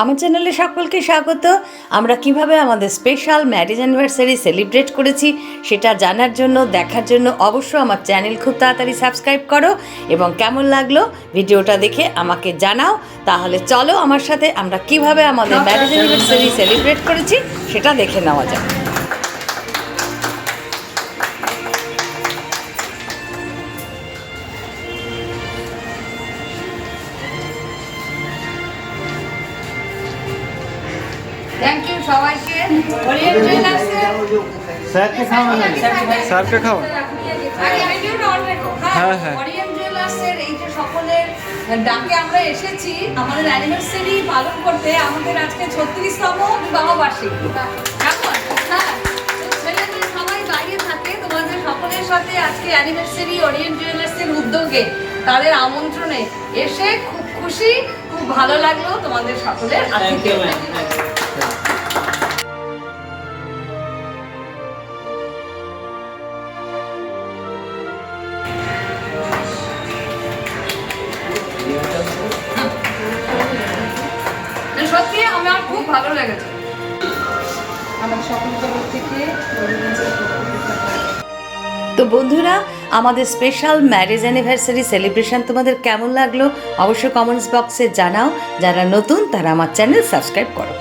আমার চ্যানেলে সকলকে স্বাগত। আমরা কীভাবে আমাদের স্পেশাল ম্যারেজ অ্যানিভার্সারি সেলিব্রেট করেছি সেটা জানার জন্য দেখার জন্য অবশ্যই আমার চ্যানেল খুব তাড়াতাড়ি সাবস্ক্রাইব করো এবং কেমন লাগল ভিডিওটা দেখে আমাকে জানাও। তাহলে চলো আমার সাথে আমরা কীভাবে আমাদের ম্যারেজ অ্যানিভার্সারি সেলিব্রেট করেছি সেটা দেখে নেওয়া যাক। থ্যাংক ইউ সবাইকে। স্যারকে খাওয়ানো স্যারকে খাওয়া হ্যাঁ, হ্যাঁ। ওরিয়েন্ট জুয়েলার্সের এই যে সকলের ডাকে আমরা এসেছি। আমাদের অ্যানিভার্সারি পালন করতে আমাদের আজকে ছত্রিশতম বিবাহ বার্ষিকী কেমন? হ্যাঁ। তো সবাই বাইরে থাকে। তোমাদের সকলের সাথে আজকে অ্যানিভার্সারি ওরিয়েন্ট জুয়েলার্সের উদ্যোগে। তাদের আমন্ত্রণে এসে খুব খুশি খুব ভালো লাগল তোমাদের সকলের আজকে সত্যি আমার খুব ভালো লেগেছে। আমার সকল তরফ থেকে তো বন্ধুরা আমাদের স্পেশাল ম্যারেজ অ্যানিভার্সারি সেলিব্রেশন তোমাদের কেমন লাগল? অবশ্যই কমেন্টস বক্সে জানাও। যারা নতুন তারা আমার চ্যানেল সাবস্ক্রাইব করো।